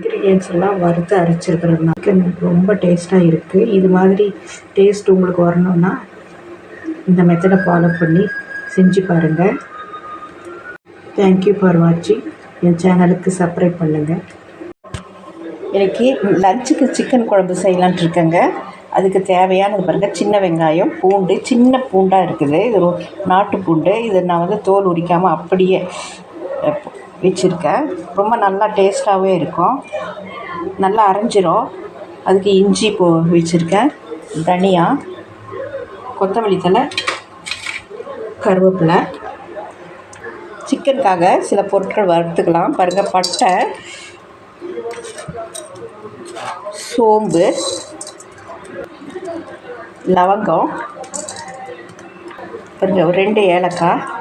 Ingredients எல்லாம் வறுத்து அரைச்சிருக்கிறதுனா chicken ரொம்ப டேஸ்ட்டாக இருக்குது இது மாதிரி டேஸ்ட் உங்களுக்கு வரணும்னா இந்த மெத்தடை ஃபாலோ பண்ணி செஞ்சு பாருங்கள் தேங்க்யூ ஃபார் வாட்சிங் என் சேனலுக்கு சப்ஸ்கிரைப் பண்ணுங்கள் இன்றைக்கி லஞ்சுக்கு சிக்கன் குழம்பு செய்யலான்ட்டு இருக்கேங்க. அதுக்கு தேவையானது பாருங்கள் சின்ன வெங்காயம் பூண்டு சின்ன பூண்டாக இருக்குது. இது நாட்டு பூண்டு. இது நான் வந்து தோல் உரிக்காமல் அப்படியே வச்சுருக்கேன். ரொம்ப நல்லா டேஸ்ட்டாகவே இருக்கும். நல்லா அரைஞ்சிரும். அதுக்கு இஞ்சி போ வச்சுருக்கேன். தனியா. கொத்தமல்லி தழை. கருவேப்பிலை. சிக்கனுக்காக சில பொருட்கள் வறுத்துக்கலாம். பாருங்கள் பட்டை. சோம்பு. லவங்கம். கொஞ்சம் ரெண்டு ஏலக்காய்.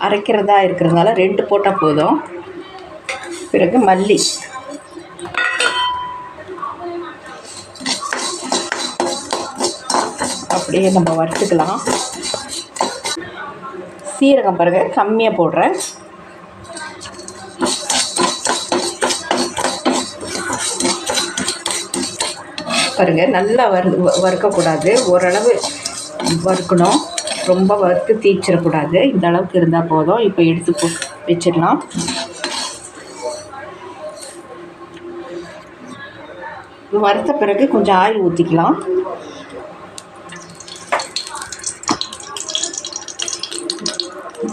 அரைக்கிறதா இருக்கிறதுனால ரெண்டு போட்டால் போதும். பிறகு மல்லி. அப்படியே நம்ம வறுத்துக்கலாம். சீரகம் பாருங்க கம்மியாக போடுறேன். பாருங்கள் நல்லா வறு வ- வறுக்கக்கூடாது. ஓரளவு வறுக்கணும். ரொம்ப வறுத்து தீச்சிடக்கூடாது. இந்த அளவுக்கு இருந்தால் போதும். இப்போ எடுத்து வச்சிடலாம். வறுத்த பிறகு கொஞ்சம் ஆயில் ஊற்றிக்கலாம்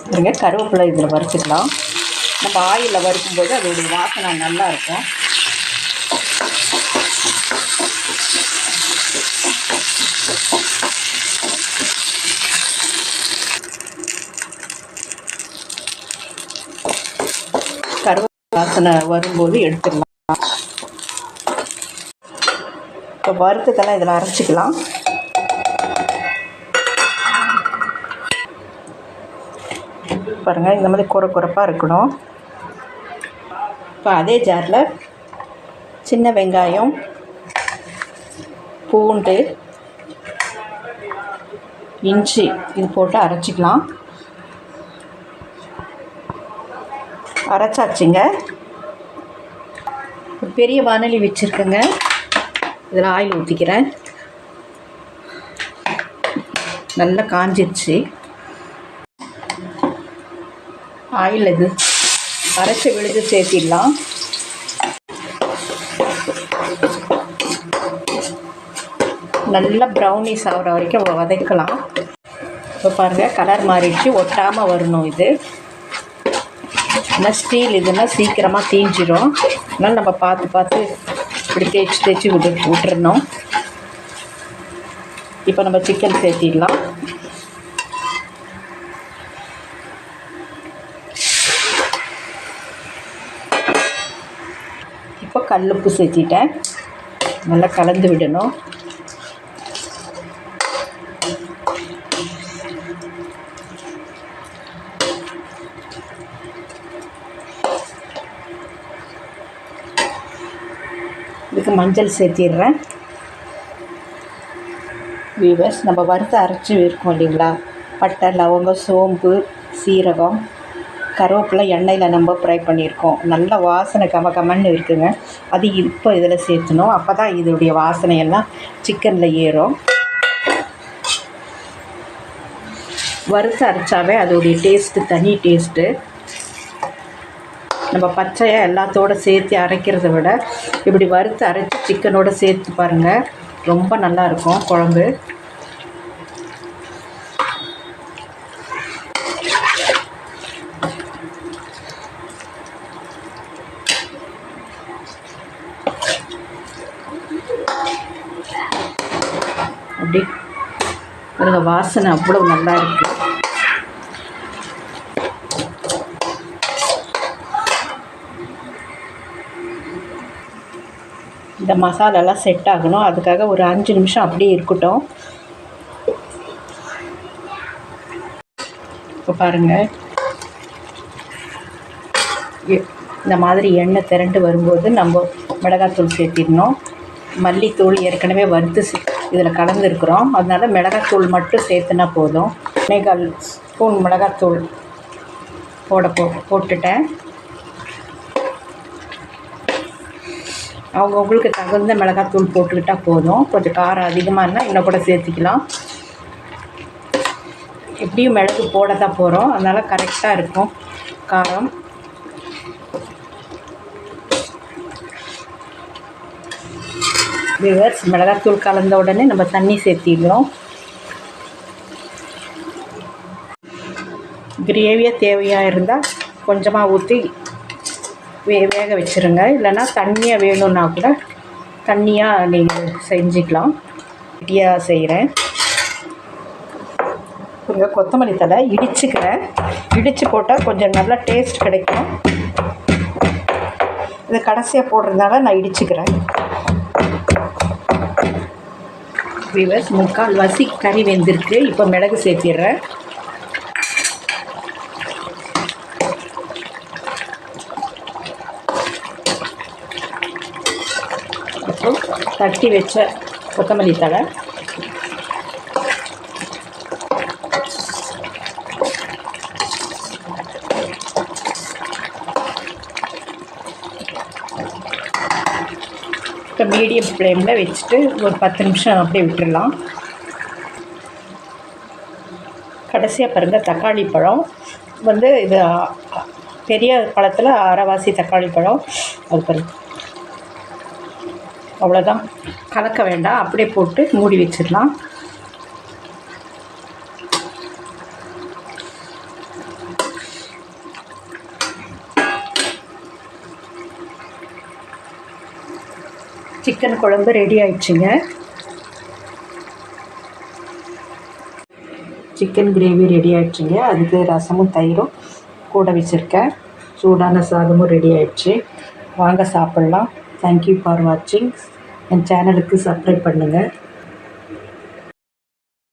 பாருங்க கருவேப்பிலை இதில் வறுத்துக்கலாம். நம்ம ஆயிலில் வறுக்கும்போது அதோடைய வாசனை நல்லாயிருக்கும் இருக்கும் கருவேப்பிலை வாசனை வரும்போது எடுத்துடலாம். இப்போ வறுத்ததெல்லாம் இதில் அரைச்சிக்கலாம். பாருங்கள் இந்த மாதிரி குறை குறைப்பாக இருக்கணும். இப்போ அதே ஜாரில் சின்ன வெங்காயம் பூண்டு இஞ்சி இது போட்டு அரைச்சிக்கலாம். அரைச்சாச்சுங்க. பெரிய வானொலி வச்சுருக்கேங்க. இதில் ஆயில் ஊற்றிக்கிறேன் நல்லா காஞ்சிருச்சு. ஆயில் இது அரைச்ச விழுது சேர்த்திடலாம். நல்லா ப்ரௌனிஸ் ஆகிற வரைக்கும் வதக்கலாம். இப்போ பாருங்கள் கலர் மாறிடுச்சு. ஒட்டாமல் வரணும் இது. ஆனால் ஸ்டீல் இதெல்லாம் சீக்கிரமாக தீஞ்சிடும் அதனால் நம்ம பார்த்து பார்த்து இப்படி தேய்ச்சி தேய்ச்சி விட்டு விட்டுறணும். இப்போ நம்ம சிக்கன் சேர்த்திடலாம். இப்போ கல்லுப்பு சேர்த்திட்டேன். நல்லா கலந்து விடணும். இதுக்கு மஞ்சள் சேர்த்திடுறேன். வீவர்ஸ் நம்ம வறுத்து அரைச்சி இருக்கோம் இல்லைங்களா? பட்டை லவங்கம் சோம்பு சீரகம் கருவேப்பிலை எண்ணெயில் நம்ம ஃப்ரை பண்ணியிருக்கோம். நல்ல வாசனை கம கமன்னு இருக்குங்க. அது இப்போ இதில் சேர்த்துணும். அப்போ தான் இதோடைய வாசனையெல்லாம் சிக்கனில் ஏறும். வறுத்து அரைச்சாவே அதோடைய டேஸ்ட்டு தனி டேஸ்ட்டு நம்ம பச்சையாக எல்லாத்தோட சேர்த்து அரைக்கிறத விட இப்படி வறுத்து அரைச்சி சிக்கனோட சேர்த்து பாருங்கள் ரொம்ப நல்லா இருக்கும் குழம்பு. அப்படி பாருங்க வாசனை அவ்வளோ நல்லா இருக்குது இந்த மசாலாலாம் செட் ஆகணும். அதுக்காக ஒரு அஞ்சு நிமிஷம் அப்படியே இருக்கட்டும். இப்போ பாருங்கள் எ- இந்த மாதிரி எண்ணெய் திரண்டு வரும்போது நம்ம மிளகாத்தூள் சேர்த்திடணும். மல்லித்தூள் ஏற்கனவே வறுத்து இதில் கலந்துருக்குறோம். அதனால் மிளகாத்தூள் மட்டும் சேர்த்துனா போதும். ஒன்னேகால் ஸ்பூன் மிளகாத்தூள் போட போ போட்டுட்டேன். அவங்கவுங்களுக்கு தகுந்த மிளகாத்தூள் போட்டுக்கிட்டால் போதும். கொஞ்சம் காரம் அதிகமாக இருந்தால் இன்னும் கூட சேர்த்திக்கலாம். எப்படியும் மிளகு போட தான் போகிறோம் அதனால் கரெக்டாக இருக்கும். காரம். விவர்ஸ் மிளகாத்தூள் கலந்த உடனே நம்ம தண்ணி சேர்த்திடுறோம். கிரேவியாக தேவையாக இருந்தால் கொஞ்சமாக ஊற்றி வே வேக வச்சுருங்க. இல்லைன்னா தண்ணியாக வேணும்னா கூட தண்ணியாக நீங்கள் செஞ்சுக்கலாம். ரெடியாக செய்கிறேன் கொஞ்சம் கொத்தமல்லி தழை இடிச்சுக்கிறேன். இடித்து போட்டால் கொஞ்சம் நல்லா டேஸ்ட் கிடைக்கும். இது கடைசியாக போடுறதுனால நான் இடிச்சுக்கிறேன். விவஸ் முக்கால் வசி கறி வெந்திருக்கு. இப்போ மிளகு சேர்த்திடுறேன். இப்போ தட்டி வச்ச கொத்தமல்லி தழை. இப்போ மீடியம் ஃப்ளேமில் வச்சுட்டு ஒரு பத்து நிமிஷம் அப்படியே விட்டுடலாம் கடைசியாக பாருங்கள் தக்காளி பழம். வந்து இது பெரிய பழத்தில் அரைவாசி தக்காளி பழம். அது பாருங்கள் அவ்வளோதான் கலக்க வேண்டாம். அப்படியே போட்டு மூடி வச்சிடலாம். சிக்கன் குழம்பு ரெடி ஆயிடுச்சுங்க. சிக்கன் கிரேவி ரெடி ஆயிடுச்சுங்க. அதுக்கு ரசமும் தயிரும் கூட வச்சுருக்கேன். சூடான சாதமும் ரெடி ஆயிடுச்சு. வாங்க சாப்பிட்லாம். தேங்க்யூ ஃபார் வாட்சிங் என் சேனலுக்கு சப்ஸ்கிரைப் பண்ணுங்கள்